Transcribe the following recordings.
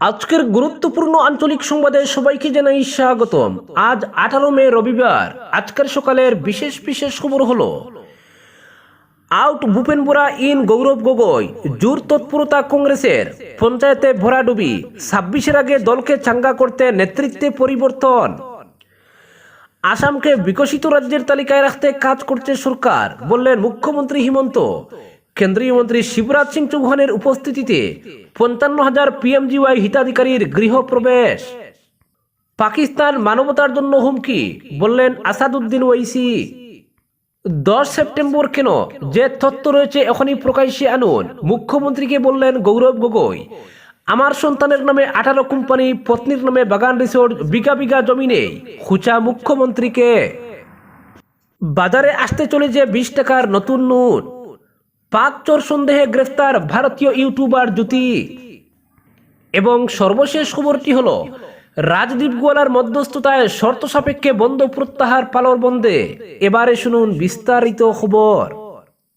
আজকের গুরুত্বপূর্ণ আঞ্চলিক সংবাদে সবাইকে জানাই স্বাগতম। আজ আঠারো মে রবিবার, আজকের সকালের বিশেষ বিশেষ খবর হলো, আউট ভূপেন বোরা ইন গৌরব গগৈ, জোর তৎপরতা কংগ্রেসের, পঞ্চায়েতে ভরাডুবি ছাব্বিশের আগে দলকে চাঙ্গা করতে নেতৃত্বে পরিবর্তন। আসামকে বিকশিত রাজ্যের তালিকায় রাখতে কাজ করছে সরকার, বললেন মুখ্যমন্ত্রী হিমন্ত। কেন্দ্রীয় মন্ত্রী শিবরাজ সিং চৌহানের উপস্থিতিতে পঞ্চান্ন হাজার পিএমজিওয়াই হিতাধিকারীর গৃহপ্রবেশ। পাকিস্তান মানবতার জন্য হুমকি, বললেন আসাদুদ্দিন ওয়াইসি। দশ সেপ্টেম্বর কেন যে তথ্য রয়েছে এখনই প্রকাশ্যে আনুন। মুখ্যমন্ত্রীকে বললেন গৌরব গগৈ, আমার সন্তানের নামে আঠারো কোম্পানি, পত্নীর নামে বাগান রিসোর্ট, বিঘা বিঘা জমি নেই। খুচা মুখ্যমন্ত্রীকে। বাজারে আসতে চলেছে বিশ টাকার নতুন নোট। পাক চোর সন্দেহে গ্রেফতার ভারতীয় ইউটিউবার জ্যোতি। এবং সর্বশেষ খবরটি হলো, রাজদীপ গোয়ালার মধ্যস্থতায় শর্ত সাপেক্ষে বন্ধ প্রত্যাহার পালর বন্ধে। এবারে শুনুন বিস্তারিত খবর।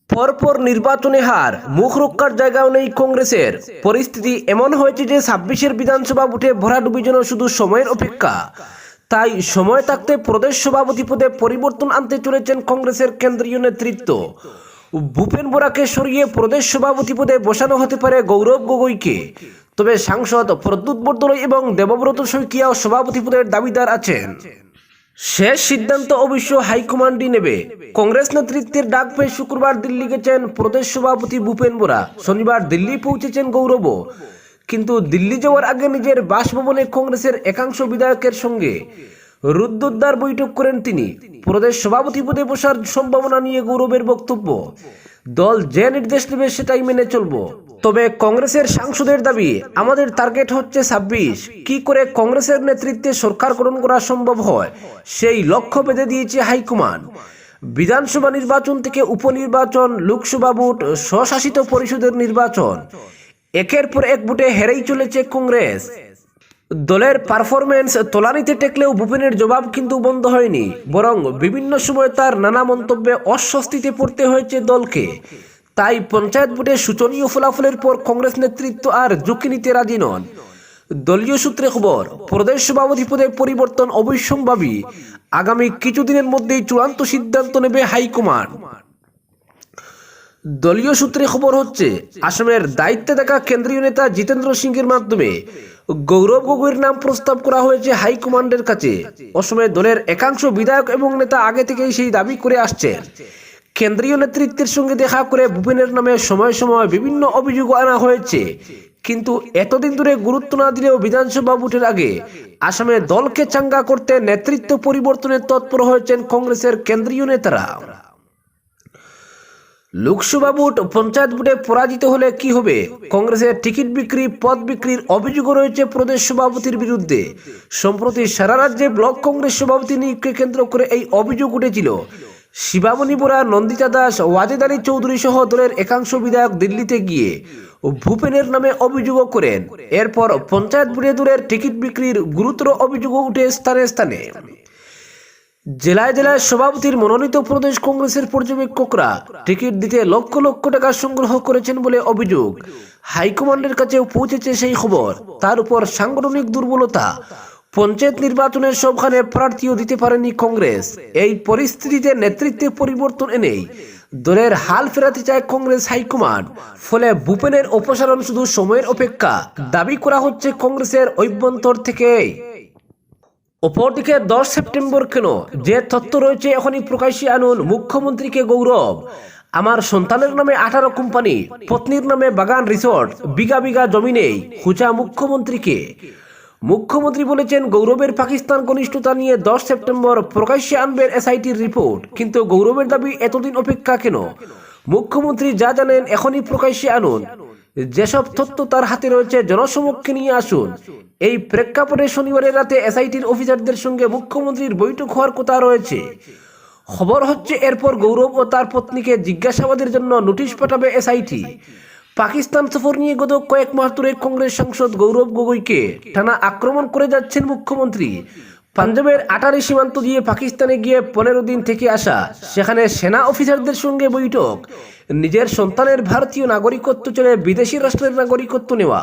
পরপর নির্বাচনে হার, মুখ রক্ষার জায়গাও নেই কংগ্রেসের। পরিস্থিতি এমন হয়েছে যে ছাব্বিশের বিধানসভা ভোটে ভরাডুবির জন্য শুধু সময়ের অপেক্ষা। তাই সময় থাকতে প্রদেশ সভাপতি পদে পরিবর্তন আনতে চলেছেন কংগ্রেসের কেন্দ্রীয় নেতৃত্ব। ভূপেন বোরাকে সরিয়ে প্রদেশ সভাপতি পদে বসানো হতে পারে গৌরব গগৈকে। তবে সাংসদ প্রদ্যুৎ বর্দলৈ এবং দেবব্রত শইকিয়াও সভাপতি পদের দাবিদার আছেন। শেষ সিদ্ধান্ত অবশ্য হাইকমান্ডই নেবে। কংগ্রেস নেতৃত্বের ডাক পেয়ে শুক্রবার দিল্লি গেছেন প্রদেশ সভাপতি ভূপেন বোরা। শনিবার দিল্লি পৌঁছেছেন গৌরব। কিন্তু দিল্লি যাওয়ার আগে নিজের বাসভবনে কংগ্রেসের একাংশ বিধায়কের সঙ্গে। রুদ্ধোদ্ধার বৈঠক করেন তিনি। প্রদেশ সভাপতি পদে বসার সম্ভাবনা নিয়ে গৌরবের বক্তব্য। দল যে নির্দেশ নেবে সেটাই মেনে চলবো। তবে কংগ্রেসের সাংসদের দাবি, আমাদের টার্গেট হচ্ছে ছাব্বিশ। কি করে কংগ্রেসের নেতৃত্বে সরকার গঠন করা সম্ভব হয়, সেই লক্ষ্য বেঁধে দিয়েছে হাইকমান্ড। বিধানসভা নির্বাচন থেকে উপনির্বাচন, লোকসভা ভোট, স্বশাসিত পরিষদের নির্বাচন। একের পর এক ভোটে হেরেই চলেছে কংগ্রেস। দলের পারফরমেন্স তোলানিতে টেকলেও ভূপেনের জবাব কিন্তু বন্ধ হয়নি, বরং বিভিন্ন সময় তার নানা মন্তব্যে অস্বস্তিতে পড়তে হয়েছে দলকে। তাই পঞ্চায়েত ভোটে শোচনীয় ফলাফলের পর কংগ্রেস নেতৃত্ব আর ঝুঁকি নিতে রাজি নন। দলীয় সূত্রে খবর, প্রদেশ সভাপতি পদে পরিবর্তন অবশ্যম্ভাবী। আগামী কিছুদিনের মধ্যেই চূড়ান্ত সিদ্ধান্ত নেবে হাইকমান্ড। দলীয় সূত্রে খবর হচ্ছে, আসামের দায়িত্বে থাকা কেন্দ্রীয় নেতা জিতেন্দ্র সিংয়ের মাধ্যমে গৌরব গগৈর নাম প্রস্তাব করা হয়েছে হাইকমান্ডের কাছে। অসমে দলের একাংশ বিধায়ক এবং নেতা আগে থেকেই সেই দাবি করে আসছে। কেন্দ্রীয় নেতৃত্বের সঙ্গে দেখা করে ভূপেনের নামে সময় সময় বিভিন্ন অভিযোগ আনা হয়েছে। কিন্তু এতদিন ধরে গুরুত্ব না দিলেও বিধানসভা ভোটের আগে আসামে দলকে চাঙ্গা করতে নেতৃত্ব পরিবর্তনের তৎপর হয়েছেন কংগ্রেসের কেন্দ্রীয় নেতারা। লোকসভা ভোট পঞ্চায়েত ভোটে পরাজিত হলে কি হবে? কংগ্রেসের টিকিট বিক্রি, পদ বিক্রির অভিযোগও রয়েছে প্রদেশ সভাপতির বিরুদ্ধে। সম্প্রতি সারা রাজ্যে ব্লক কংগ্রেস সভাপতি নিয়োগকে কেন্দ্র করে এই অভিযোগ উঠেছিল। শিবামণি বোরা, নন্দিতা দাস, ওয়াজেদ আলী চৌধুরী সহ দলের একাংশ বিধায়ক দিল্লিতে গিয়ে ভূপেনের নামে অভিযোগও করেন। এরপর পঞ্চায়েত ভোটে দলের টিকিট বিক্রির গুরুতর অভিযোগও উঠে স্থানে স্থানে। জেলায় জেলায় সভাপতির মনোনীত প্রদেশ কংগ্রেসের পর্যবেক্ষকরা টিকিট দিতে লক্ষ লক্ষ টাকা সংগ্রহ করেছেন বলে অভিযোগ। হাইকমান্ডের কাছেও পৌঁছেছে সেই খবর। তার উপর সাংগঠনিক দুর্বলতা। পঞ্চায়েত নির্বাচনের সবখানে প্রার্থীও দিতে পারেনি কংগ্রেস। এই পরিস্থিতিতে নেতৃত্বে পরিবর্তন এনেই দলের হাল ফেরাতে চায় কংগ্রেস হাইকমান্ড। ফলে ভূপেনের অপসারণ শুধু সময়ের অপেক্ষা। দাবি করা হচ্ছে কংগ্রেসের অভ্যন্তর থেকেই। অপরদিকে দশ সেপ্টেম্বর কেন? যে তথ্য রয়েছে এখনই প্রকাশ্যে আনুন মুখ্যমন্ত্রীকে গৌরব। আমার সন্তানের নামে আঠারো কোম্পানি, পত্নীর নামে বাগান রিসোর্ট, বিঘা বিঘা জমি নেই খুঁজা মুখ্যমন্ত্রীকে। মুখ্যমন্ত্রী বলেছেন গৌরবের পাকিস্তান ঘনিষ্ঠতা নিয়ে দশ সেপ্টেম্বর প্রকাশ্যে আনবেন এসআইটির রিপোর্ট, কিন্তু গৌরবের দাবি এতদিন অপেক্ষা কেন? মুখ্যমন্ত্রী যা জানেন এখনই প্রকাশ্যে আনুন। যেসব তথ্য তার হাতে রয়েছে, জনসমক্ষে নিয়ে আসুন। এই প্রেক্ষাপটে শনিবারের রাতে এসআইটির অফিসারদের সঙ্গে মুখ্যমন্ত্রীর বৈঠক হওয়ার কথা রয়েছে। খবর হচ্ছে, এরপর গৌরব ও তার পত্নীকে জিজ্ঞাসাবাদের জন্য নোটিশ পাঠাবে এসআইটি। পাকিস্তান সফর নিয়ে গত কয়েক মাস ধরে কংগ্রেস সাংসদ গৌরব গগৈকে টানা আক্রমণ করে যাচ্ছেন মুখ্যমন্ত্রী। পাঞ্জাবের আটারি সীমান্ত দিয়ে পাকিস্তানে গিয়ে পনেরো দিন থেকে আসা সেখানে সেনা অফিসারদের সঙ্গে বৈঠক। নিজের সন্তানের ভারতীয় নাগরিকত্ব ছেড়ে বিদেশি রাষ্ট্রের নাগরিকত্ব নেওয়া।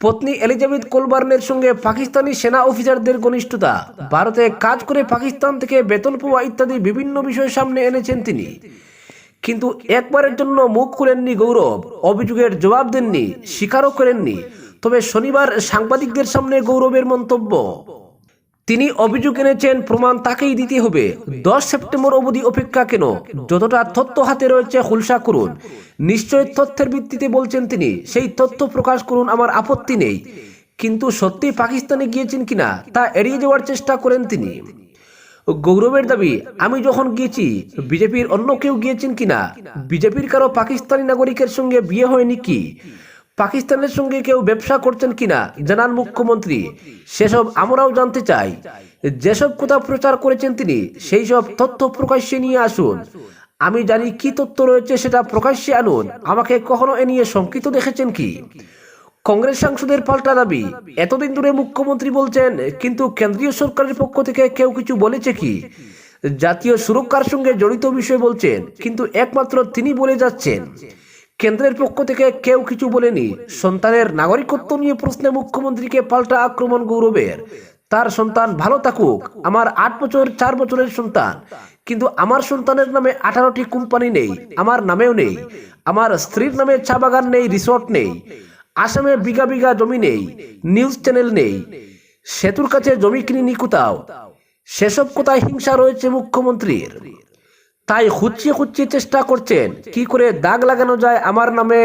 পত্নী এলিজাবেথ কোলবার্নের সঙ্গে পাকিস্তানি সেনা অফিসারদের ঘনিষ্ঠতা। ভারতে কাজ করে পাকিস্তান থেকে বেতন পাওয়া ইত্যাদি বিভিন্ন বিষয় সামনে এনেছেন তিনি। কিন্তু একবারের জন্য মুখ খুলেননি গৌরব। অভিযোগের জবাব দেননি, স্বীকারও করেননি। তবে শনিবার সাংবাদিকদের সামনে গৌরবের মন্তব্য। তিনি অভিযোগ এনেছেন, প্রমাণ তাকেই দিতে হবে। দশ সেপ্টেম্বর অবধি অপেক্ষা কেন? যতটা তথ্য হাতে রয়েছে, খুলসা করুন। নিশ্চয় তথ্যের ভিত্তিতে বলছেন তিনি, সেই তথ্য প্রকাশ করুন, আমার আপত্তি নেই। কিন্তু সত্যি পাকিস্তানে গিয়েছেন কিনা, তা এড়িয়ে যাওয়ার চেষ্টা করেন তিনি। গৌরবের দাবি, আমি যখন গিয়েছি, বিজেপির অন্য কেউ গিয়েছেন কিনা? বিজেপির কারও পাকিস্তানি নাগরিকের সঙ্গে বিয়ে হয়নি কি? পাকিস্তানের সঙ্গে কেউ ব্যবসা করছেন কিনা জানান মুখ্যমন্ত্রী। সেসব আমরাও জানতে চাই। যেসব কথা প্রচার করেছেন তিনি, সেই সব তথ্য প্রকাশ্যে নিয়ে আসুন। আমি জানি কি তথ্য রয়েছে সেটা প্রকাশ্যে আনুন। আমাকে কখনো এ নিয়ে শঙ্কিত দেখেছেন কি? কংগ্রেস সাংসদের পাল্টা দাবি। এতদিন ধরে মুখ্যমন্ত্রী বলছেন, কিন্তু কেন্দ্রীয় সরকারের পক্ষ থেকে কেউ কিছু বলেছে কি? জাতীয় সুরক্ষার সঙ্গে জড়িত বিষয় বলছেন, কিন্তু একমাত্র তিনি বলে যাচ্ছেন। কেন্দ্রের পক্ষ থেকে কেউ কিছু বলেনি। সন্তানের নাগরিকত্ব নিয়ে প্রশ্নে মুখ্যমন্ত্রীকে পাল্টা আক্রমণ গৌরবের। তার সন্তান ভালো থাকুক, আমার আট বছর, চার বছরের সন্তান। কিন্তু আমার সন্তানের নামে আঠারোটি কোম্পানি নেই, আমার নামেও নেই। আমার স্ত্রীর নামে চা বাগান নেই, রিসোর্ট নেই। আসামে বিঘা বিঘা জমি নেই, নিউজ চ্যানেল নেই। সেতুর কাছে জমি কিনিনি কোথাও সেসব কোথায় হিংসা রয়েছে মুখ্যমন্ত্রীর? তাই খুঁচিয়ে খুঁচিয়ে চেষ্টা করছেন। কি করে দাগ লাগানো যায় আমার নামে?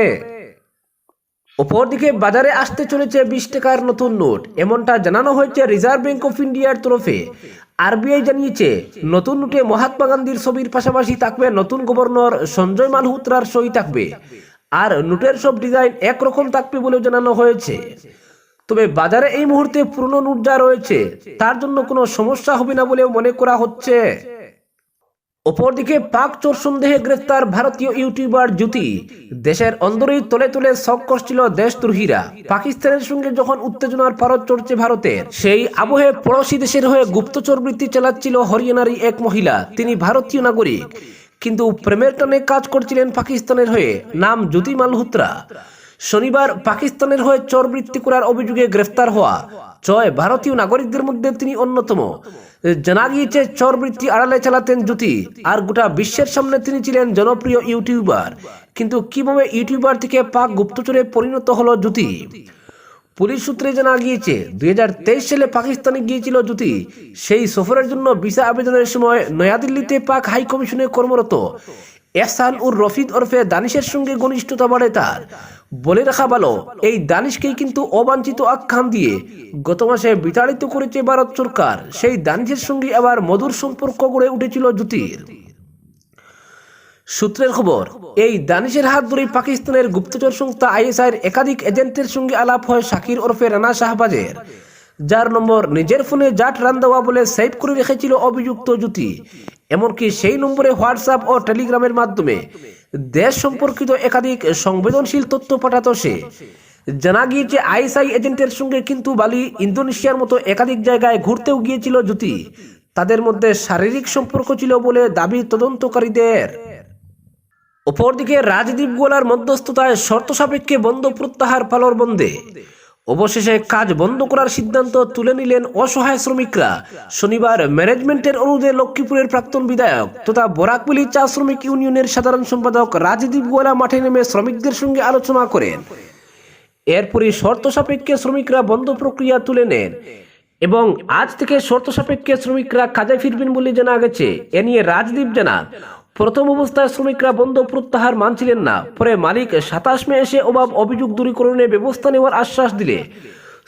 অপরদিকে বাজারে আসতে চলেছে বিশ টাকার নতুন নোট। এমনটা জানানো হয়েছে রিজার্ভ ব্যাংক অফ ইন্ডিয়ার তরফে। আরবিআই জানিয়েছে, নতুন নোটে মহাত্মা গান্ধীর ছবির পাশাপাশি থাকবে নতুন গভর্নর সঞ্জয় মালহোত্রার সই থাকবে। আর নোটের সব ডিজাইন একরকম থাকবে বলেও জানানো হয়েছে। তবে বাজারে এই মুহূর্তে পুরনো নোট যা রয়েছে, তার জন্য কোনো সমস্যা হবে না বলেও মনে করা হচ্ছে। অপরদিকে পাক চোর সন্দেহে গ্রেফতার ভারতীয় ইউটিউবার জ্যোতি। দেশের অন্দরেই তলে তলে শখ করছিল দেশদ্রোহীরা। পাকিস্তানের সঙ্গে যখন উত্তেজনার পারদ চড়ছে ভারতের, সেই আবহে পড়োশি দেশের হয়ে গুপ্তচর বৃত্তি চালাচ্ছিল হরিয়ানারই এক মহিলা। তিনি ভারতীয় নাগরিক। কিন্তু প্রেমের টানে কাজ করছিলেন পাকিস্তানের হয়ে, নাম জ্যোতি মালহোত্রা। শনিবার পাকিস্তানের হয়ে চোর বৃত্তি করার অভিযোগে গ্রেফতার হওয়া ছয় ভারতীয় নাগরিকদের মধ্যে তিনি অন্যতম। জানা গিয়েছে চোর বৃত্তি আড়ালে চালাতেন জ্যোতি, আর গোটা বিশ্বের সামনে তিনি ছিলেন জনপ্রিয় ইউটিউবার। কিন্তু কীভাবে ইউটিউবার থেকে পাক গুপ্তচরে পরিণত হলো জ্যোতি? পুলিশ সূত্রে জানা গিয়েছে, দুই হাজার তেইশ সালে পাকিস্তানে গিয়েছিল জ্যোতি। সেই সফরের জন্য ভিসা আবেদনের সময় নয়াদিল্লিতে পাক হাই কমিশনে কর্মরত। এহসান উর রফিদ ওরফে দানিশের সঙ্গে ঘনিষ্ঠতা বাড়ে তার। বলে রাখা ভালো, এই দানিশকেই কিন্তু অবাঞ্ছিত আখ্যান দিয়ে গত মাসে বিতাড়িত করেছে ভারত সরকার। সেই দানিশের সঙ্গে আবার মধুর সম্পর্ক গড়ে উঠেছিল জ্যোতির। সূত্রের খবর, এই দানিশের হাত ধরে পাকিস্তানের গুপ্তচর সংস্থা আইএসআইয়ের একাধিক এজেন্টের সঙ্গে আলাপ হয় শাকির ওরফে রানা শাহবাজের। যার নম্বর নিজের ফোনে জাট রান্দাওয়া বলে সেভ করে রেখেছিল অভিযুক্ত জ্যোতি। এমনকি সেই নম্বরে হোয়াটসঅ্যাপ ও টেলিগ্রামের মাধ্যমে দেশ সম্পর্কিত একাধিক সংবেদনশীল তথ্য পাঠাতো সে। জানা গিয়েছে, আইএসআই এজেন্টের সঙ্গে কিন্তু বালি ইন্দোনেশিয়ার মতো একাধিক জায়গায় ঘুরতেও গিয়েছিল জ্যোতি। তাদের মধ্যে শারীরিক সম্পর্ক ছিল বলে দাবি তদন্তকারীদের। অপরদিকে রাজদীপ গোলার মধ্যস্থতায় শর্ত সাপেক্ষে বন্ধ প্রত্যাহার পালর বন্ধে। অবশেষে কাজ বন্ধ করার সিদ্ধান্ত তুলে নিলেন অসহায় শ্রমিকরা। শনিবার ম্যানেজমেন্টের অনুরোধে লক্ষ্মীপুরের প্রাক্তন বিধায়ক তথা বরাকবিলি চা শ্রমিক ইউনিয়নের সাধারণ সম্পাদক রাজদীপ গোয়ালা মাঠে নেমে শ্রমিকদের সঙ্গে আলোচনা করেন। এরপরই শর্ত সাপেক্ষে শ্রমিকরা বন্ধ প্রক্রিয়া তুলে নেন এবং আজ থেকে শর্ত সাপেক্ষে শ্রমিকরা কাজে ফিরবেন বলে জানা গেছে। এ নিয়ে রাজদীপ জানান প্রথম অবস্থায় শ্রমিকরা বন্ধ প্রত্যাহার মানছিলেন না। পরে মালিক সাতাশ মে এসে অভাব অভিযোগ দূরীকরণে ব্যবস্থা নেওয়ার আশ্বাস দিলে।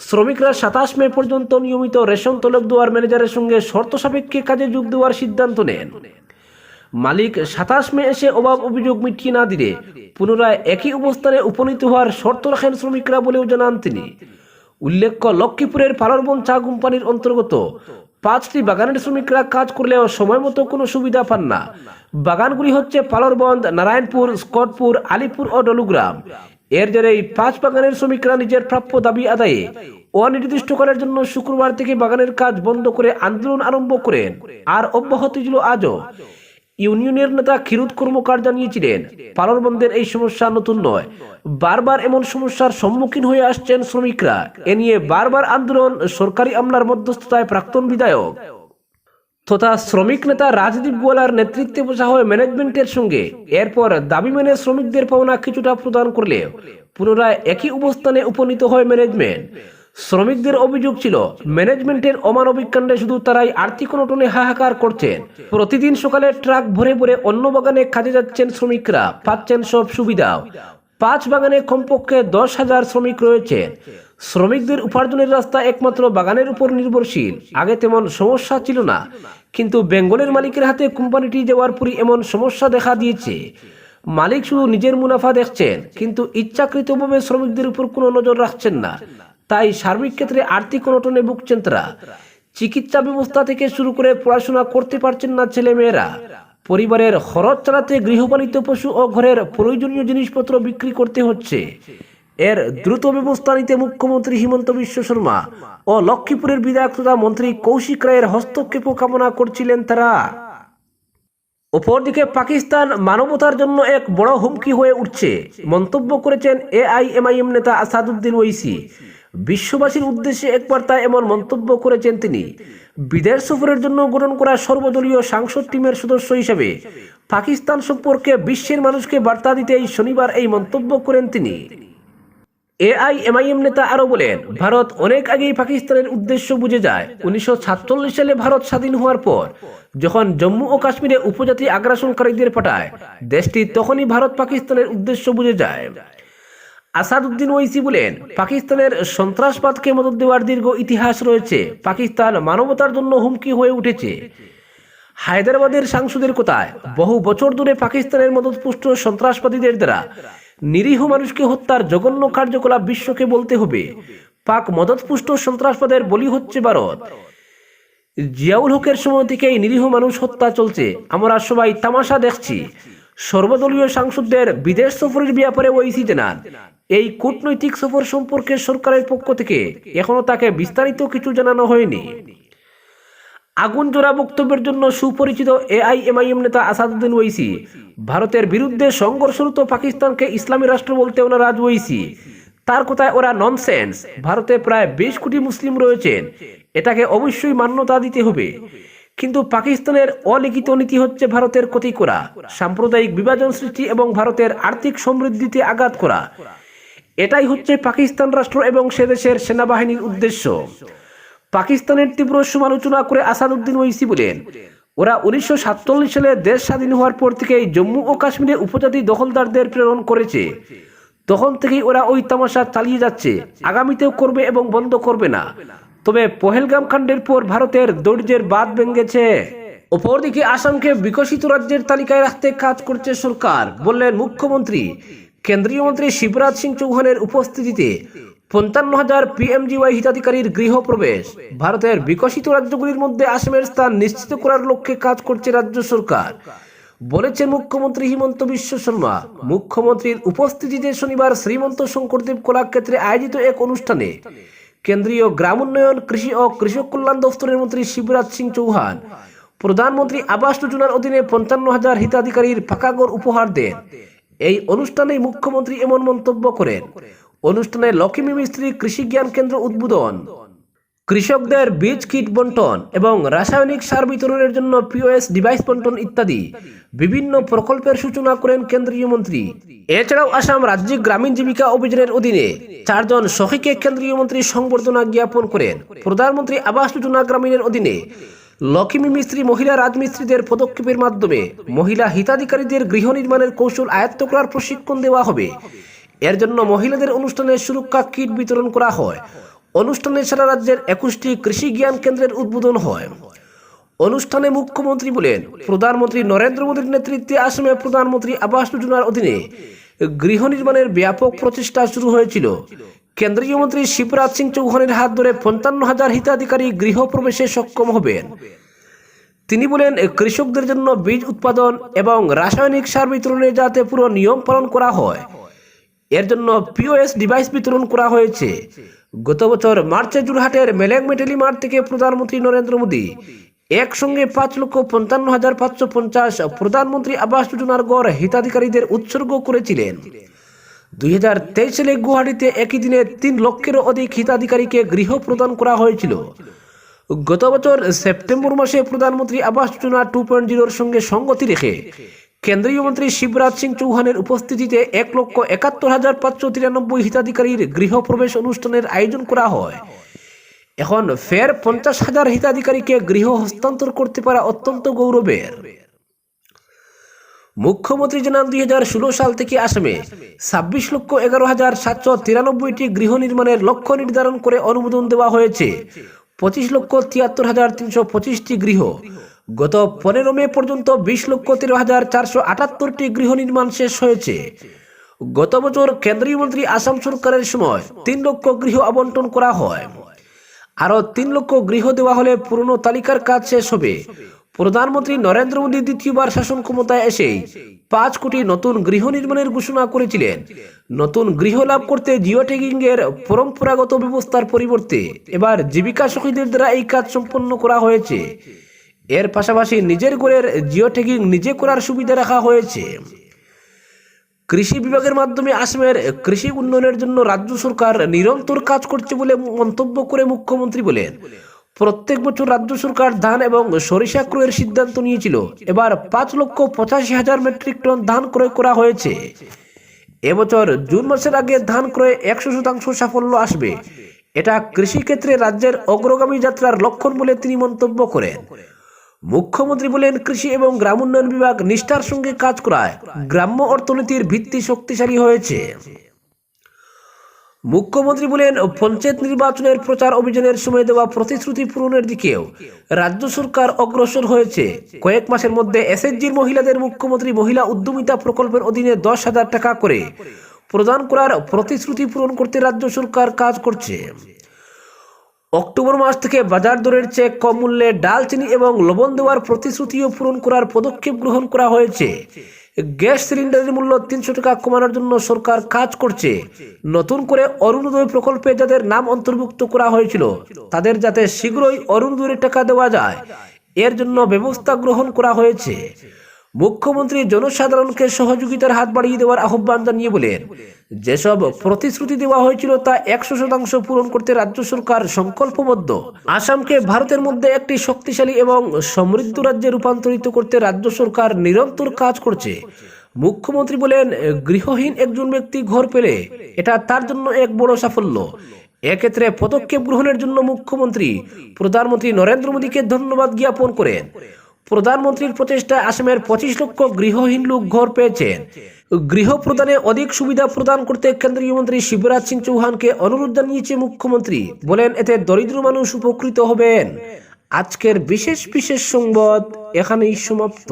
শ্রমিকরা সাতাশ মে পর্যন্ত নিয়মিত রেশন তলব দেওয়ার ম্যানেজারের সঙ্গে শর্ত সাপেক্ষে কাজে যোগ দেওয়ার সিদ্ধান্ত নেন। মালিক সাতাশ মে এসে অভাব অভিযোগ মিটিয়ে না দিলে পুনরায় একই অবস্থানে উপনীত হওয়ার শর্ত রাখেন শ্রমিকরা বলেও জানান তিনি। উল্লেখ্য লক্ষ্মীপুরের পালরবন চা কোম্পানির অন্তর্গত পাঁচটি বাগানের শ্রমিকরা কাজ করলেও সময় মতো কোনো সুবিধা পান না। বাগানগুলি হচ্ছে পালরবন্দ, নারায়ণপুর, স্কটপুর, আলিপুর ও ডলুগ্রাম। এর জেরেই পাঁচ বাগানের শ্রমিকরা নিজের প্রাপ্য দাবি আদায়ে অনির্দিষ্ট করার জন্য শুক্রবার থেকে বাগানের কাজ বন্ধ করে আন্দোলন আরম্ভ করেন। আর অব্যাহতি ছিল আজও। ইউনিয়নের নেতা ক্ষীরোদ কর্মকার জানিয়েছিলেন পালন বন্ধের এই সমস্যা নতুন নয়। বারবার এমন সমস্যার সম্মুখীন হয়ে আসছেন শ্রমিকরা। এ নিয়ে বারবার আন্দোলন সরকারি আমলার মধ্যস্থতায় প্রাক্তন বিধায়ক। তথা শ্রমিক নেতা রাজদীপ গোয়ালার নেতৃত্বে বোঝা হয় ম্যানেজমেন্টের সঙ্গে। এরপর দাবি মেনে শ্রমিকদের পাওনা কিছুটা প্রদান করলে পুনরায় একই অবস্থানে উপনীত হয় ম্যানেজমেন্ট। শ্রমিকদের অভিযোগ ছিল, ম্যানেজমেন্টের অমানবিক কাণ্ডে শুধু তারাই আর্থিক অনটনে হাহাকার করছেন। প্রতিদিন সকালে ট্রাক ভরে ভরে অন্য বাগানে কাজে যাচ্ছেন শ্রমিকরা, পাচ্ছেন সব সুবিধাও। পাঁচ বাগানে কমপক্ষে দশ হাজার শ্রমিক রয়েছেন শ্রমিকদের উপার্জনের রাস্তা একমাত্র বাগানের উপর নির্ভরশীল। আগে তেমন সমস্যা ছিল না, কিন্তু বেঙ্গলের মালিকের হাতে কোম্পানিটি যাওয়ার পরই এমন সমস্যা দেখা দিয়েছে। মালিক শুধু নিজের মুনাফা দেখছেন, কিন্তু ইচ্ছাকৃতভাবে শ্রমিকদের উপর কোনো নজর রাখছেন না। তাই সার্বিক ক্ষেত্রে আর্থিক অনটনে ভুগছেন তারা। চিকিৎসা ব্যবস্থা থেকে শুরু করে পড়াশোনা করতে পারছেন না ছেলে মেয়েরা পরিবারের খরচ চালাতে গৃহপালিত পশু ও ঘরের প্রয়োজনীয় জিনিসপত্র বিক্রি করতে হচ্ছে। এর দ্রুত ব্যবস্থা নিতে মুখ্যমন্ত্রী হিমন্ত বিশ্ব শর্মা ও লক্ষ্মীপুরের বিধায়ক তথা মন্ত্রী কৌশিক রায়ের হস্তক্ষেপ কামনা করছিলেন তারা। অপরদিকে পাকিস্তান মানবতার জন্য এক বড় হুমকি হয়ে উঠছে, মন্তব্য করেছেন এআইএমআইএম নেতা আসাদুদ্দিন ওইসি বিশ্ববাসীর উদ্দেশ্যে এক বার্তায় এমন মন্তব্য করেছেন তিনি। বিদেশ সফরের জন্য গঠন করা সর্বদলীয় সাংসদ টিমের সদস্য হিসেবে পাকিস্তান সম্পর্কে বিশ্বের মানুষকে বার্তা দিতে এই শনিবার এই মন্তব্য করেন তিনি। এআইএমআইএম নেতা আরও বলেন, ভারত অনেক আগেই পাকিস্তানের উদ্দেশ্য বুঝে যায়। উনিশশো সাতচল্লিশ সালে ভারত স্বাধীন হওয়ার পর যখন জম্মু ও কাশ্মীরে উপজাতি আগ্রাসনকারীদের পাঠায়, দেশটি তখনই ভারত পাকিস্তানের উদ্দেশ্য বুঝে যায়। আসাদুদ্দিন ওইসি বলেন, পাকিস্তানের সন্ত্রাসবাদকে মদত দেওয়ার দীর্ঘ ইতিহাস রয়েছে। পাকিস্তান মানবতার জন্য হুমকি হয়ে উঠেছে। হায়দ্রাবাদের সাংসদের কথায় বহু বছর ধরে পাকিস্তানের মদতপুষ্ট সন্ত্রাসবাদীদের দ্বারা নিরীহ মানুষকে হত্যার জঘন্য কার্যকলাপ বিশ্বকে বলতে হবে। পাক মদতপুষ্ট সন্ত্রাসবাদের বলি হচ্ছে ভারত। জিয়াউল হকের সময় থেকেই নিরীহ মানুষ হত্যা চলছে। আমরা সবাই তামাশা দেখছি। সর্বদলীয় সাংসদদের বিদেশ সফরের ব্যাপারে ওইসি জানান এই কূটনৈতিক সফর সম্পর্কে সরকারের পক্ষ থেকে এখনও তাকে বিস্তারিত কিছু জানানো হয়নি। আগুন জোড়া বক্তব্যের জন্য সুপরিচিত এআইএমআইএম নেতা আসাদুদ্দিন ওইসি, ভারতের বিরুদ্ধে সংঘর্ষরত পাকিস্তানকে ইসলামী রাষ্ট্র বলতে ওনারা ওইসি। তার কথায় ওরা ননসেন্স ভারতে প্রায় বিশ কোটি মুসলিম রয়েছেন। এটাকে অবশ্যই মান্যতা দিতে হবে। কিন্তু পাকিস্তানের অলিখিত নীতি হচ্ছে ভারতের ক্ষতি করা, সাম্প্রদায়িক বিভাজন সৃষ্টি এবং ভারতের আর্থিক সমৃদ্ধিতে আঘাত করা। এটাই হচ্ছে পাকিস্তান রাষ্ট্র এবং সে দেশের সেনাবাহিনীর উদ্দেশ্য। পাকিস্তানের তীব্র সমালোচনা করে আসাদুদ্দিন ওইসি বলেন, ওরা উনিশশো সাতচল্লিশ সালে দেশ স্বাধীন হওয়ার পর থেকেই জম্মু ও কাশ্মীরে উপজাতি দখলদারদের প্রেরণ করেছে। তখন থেকেই ওরা ওই তামাশা চালিয়ে যাচ্ছে, আগামীতেও করবে এবং বন্ধ করবে না। তবে পহেলগাম কাণ্ডের পর ভারতের দৈর্যের বাদ ভেঙেছে। অপরদিকে আসামকে বিকশিত রাজ্যের তালিকায় রাখতে কাজ করছে সরকার, বললেন মুখ্যমন্ত্রী। কেন্দ্রীয় মন্ত্রী শিবরাজ সিং চৌহানের উপস্থিতিতে পঞ্চান্ন হাজার পিএমজিওয়াই হিতাধিকারীর গৃহপ্রবেশ। ভারতের বিকশিত রাজ্যগুলির মধ্যে আসামের স্থান নিশ্চিত করার লক্ষ্যে কাজ করছে রাজ্য সরকার বলেছেন মুখ্যমন্ত্রী হিমন্ত বিশ্ব শর্মা। মুখ্যমন্ত্রীর উপস্থিতিতে শনিবার শ্রীমন্ত শঙ্করদেব কলাক্ষেত্রে আয়োজিত এক অনুষ্ঠানে কেন্দ্রীয় গ্রাম উন্নয়ন কৃষি ও কৃষক কল্যাণ দফতরের মন্ত্রী শিবরাজ সিং চৌহান, প্রধানমন্ত্রী আবাস যোজনার অধীনে পঞ্চান্ন হাজার হিতাধিকারীর পাকাগর উপহার দেন। এই অনুষ্ঠানে মুখ্যমন্ত্রী এমন মন্তব্য করেন। অনুষ্ঠানে লক্ষ্মী মিস্ত্রি কৃষি জ্ঞান কেন্দ্র উদ্বোধন। কৃষকদের বীজ, কিট বন্টন এবং রাসায়নিক সার বিতরণের জন্য পিওএস, ডিভাইস বন্টন ইত্যাদি বিভিন্ন প্রকল্পের সূচনা করেন কেন্দ্রীয় মন্ত্রী। এছাড়াও আসাম রাজ্যিক গ্রামীণ জীবিকা অভিযানের অধীনে চারজন সখীকে কেন্দ্রীয় মন্ত্রী সংবর্ধনা জ্ঞাপন করেন। প্রধানমন্ত্রী আবাস যোজনা গ্রামীণের অধীনে লক্ষ্মী মিস্ত্রি, মহিলা রাজমিস্ত্রিদের পদক্ষেপের মাধ্যমে মহিলা হিতাধিকারীদের গৃহ নির্মাণের কৌশল আয়ত্ত করার প্রশিক্ষণ দেওয়া হবে। এর জন্য মহিলাদের অনুষ্ঠানে সুরক্ষা কিট বিতরণ করা হয়। অনুষ্ঠানে সারা রাজ্যের একুশটি কৃষি জ্ঞান কেন্দ্রের উদ্বোধন হয়। অনুষ্ঠানে মুখ্যমন্ত্রী বলেন, প্রধানমন্ত্রী নরেন্দ্র মোদীর নেতৃত্বে আসামে প্রধানমন্ত্রী আবাস যোজনার অধীনে গৃহ নির্মাণের ব্যাপক প্রচেষ্টা শুরু হয়েছিল। কেন্দ্রীয় মন্ত্রী শিবরাজ সিং চৌহানের হাত ধরে পঞ্চান্ন হাজার হিতাধিকারী গৃহ প্রবেশে সক্ষম হবেন। তিনি বলেন, কৃষকদের জন্য বীজ উৎপাদন এবং রাসায়নিক সার বিতরণে যাতে পুরো নিয়ম পালন করা হয়, এর জন্য পিওএস ডিভাইস বিতরণ করা হয়েছে। গত বছর মার্চে জুরহাটের মেলেং মেটেলি মাঠ থেকে প্রধানমন্ত্রী নরেন্দ্র মোদী, একসঙ্গে পাঁচ লক্ষ পঞ্চান্ন হাজার পাঁচশো পঞ্চাশ প্রধানমন্ত্রী আবাস যোজনার গড় হিতাধিকারীদের উৎসর্গ করেছিলেন। দুই হাজার তেইশ সালে গুয়াহাটিতে একই দিনে তিন লক্ষেরও অধিক হিতাধিকারীকে গৃহ প্রদান করা হয়েছিল। গত বছর সেপ্টেম্বর মাসে প্রধানমন্ত্রী আবাস যোজনা টু পয়েন্ট জিরোর সঙ্গে সঙ্গতি রেখে কেন্দ্রীয় মন্ত্রী শিবরাজ সিং চৌহানের উপস্থিতিতে এক লক্ষ একাত্তর হাজার পাঁচশো তিরানব্বই হিতাধিকারীর গৃহপ্রবেশ অনুষ্ঠানের আয়োজন করা হয়। এখন ফের পঞ্চাশ হাজার হিতাধিকারীকে গৃহ হস্তান্তর করতে পারা অত্যন্ত গৌরবের। মুখ্যমন্ত্রী জানান, দুই হাজার ষোলো সাল থেকে আসামে ছাব্বিশ লক্ষ এগারো হাজার সাতশো তিরানব্বইটি গৃহ নির্মাণের লক্ষ্য নির্ধারণ করে অনুমোদন দেওয়া হয়েছে। পঁচিশ লক্ষ তিয়াত্তর হাজার তিনশো পঁচিশটি গৃহ গত পনেরো মে পর্যন্ত বিশ লক্ষ তেরো হাজার চারশো আটাত্তরটি গৃহ নির্মাণ শেষ হয়েছে। গত বছর কেন্দ্রীয় মন্ত্রী আসাম সরকারের সময় তিন লক্ষ গৃহ আবন্টন করা হয়। আরও তিন লক্ষ গৃহ দেওয়া হলে পুরনো তালিকার কাজ শেষ হবে। প্রধানমন্ত্রী নরেন্দ্র মোদী দ্বিতীয়বার শাসন ক্ষমতায় এসেই পাঁচ কোটি নতুন গৃহ নির্মাণের ঘোষণা করেছিলেন। নতুন গৃহ লাভ করতে জিও এর পরম্পরাগত ব্যবস্থার পরিবর্তে এবার জীবিকা সখীদের দ্বারা এই কাজ সম্পন্ন করা হয়েছে। এর পাশাপাশি নিজের ঘরের জিও ট্যাগিং নিজে করার সুবিধা রাখা হয়েছে। কৃষি বিভাগের মাধ্যমে আসামের কৃষি উন্নয়নের জন্য রাজ্য সরকার নিরন্তর কাজ করছে বলে মন্তব্য করে মুখ্যমন্ত্রী বলেন। প্রত্যেক বছর রাজ্য সরকার ধান এবং সরিষা ক্রয়ের সিদ্ধান্ত নিয়েছিল। এবার পাঁচ লক্ষ পঁচাশি হাজার মেট্রিক টন ধান ক্রয় করা হয়েছে। এবছর জুন মাসের আগে ধান ক্রয়ে একশো শতাংশ সাফল্য আসবে। এটা কৃষিক্ষেত্রে রাজ্যের অগ্রগামী যাত্রার লক্ষণ বলে তিনি মন্তব্য করেন। মুখ্যমন্ত্রী বলেন, কৃষি এবং গ্রাম উন্নয়ন বিভাগ নিষ্ঠার সঙ্গে কাজ করায় গ্রাম্য অর্থনীতির ভিত্তি শক্তিশালী হয়েছে। মুখ্যমন্ত্রী বলেন, পঞ্চায়েত নির্বাচনের প্রচার অভিযানের সময় দেওয়া প্রতিশ্রুতি পূরণের দিকেও রাজ্য সরকার অগ্রসর হয়েছে। কয়েক মাসের মধ্যে এসএসজির মহিলাদের মুখ্যমন্ত্রী মহিলা উদ্যমিতা প্রকল্পের অধীনে দশ হাজার টাকা করে প্রদান করার প্রতিশ্রুতি পূরণ করতে রাজ্য সরকার কাজ করছে। অক্টোবর মাস থেকে বাজার দরের চেয়ে কম মূল্যে ডাল, চিনি এবং লবণ দেওয়ার প্রতিশ্রুতিও পূরণ করার পদক্ষেপ গ্রহণ করা হয়েছে। গ্যাস সিলিন্ডারের মূল্য তিনশো টাকা কমানোর জন্য সরকার কাজ করছে। নতুন করে অরুণোদয় প্রকল্পে যাদের নাম অন্তর্ভুক্ত করা হয়েছিল, তাদের যাতে শীঘ্রই অরুণোদয়ের টাকা দেওয়া যায়, এর জন্য ব্যবস্থা গ্রহণ করা হয়েছে। মুখ্যমন্ত্রী জনসাধারণকে সহযোগিতার হাত বাড়িয়ে দেওয়ার আহ্বান জানিয়ে বলেন, যেসব প্রতিশ্রুতি দেওয়া হয়েছিল তা একশো শতাংশ পূরণ করতে রাজ্য সরকার সংকল্পবদ্ধ। আসামকে ভারতের মধ্যে একটি শক্তিশালী এবং সমৃদ্ধ রাজ্যে রূপান্তরিত করতে রাজ্য সরকার নিরন্তর কাজ করছে। মুখ্যমন্ত্রী বলেন, গৃহহীন একজন ব্যক্তি ঘর পেলে এটা তার জন্য এক বড় সাফল্য। এক্ষেত্রে পদক্ষেপ গ্রহণের জন্য মুখ্যমন্ত্রী, প্রধানমন্ত্রী নরেন্দ্র মোদীকে ধন্যবাদ জ্ঞাপন করেন। প্রধানমন্ত্রীর প্রচেষ্টায় আসামের পঁচিশ লক্ষ গৃহহীন লোক ঘর পেয়েছেন। গৃহ প্রদানে অধিক সুবিধা প্রদান করতে কেন্দ্রীয় মন্ত্রী শিবরাজ সিং চৌহানকে অনুরোধ জানিয়েছে মুখ্যমন্ত্রী। বলেন, এতে দরিদ্র মানুষ উপকৃত হবেন। আজকের বিশেষ বিশেষ সংবাদ এখানেই সমাপ্ত।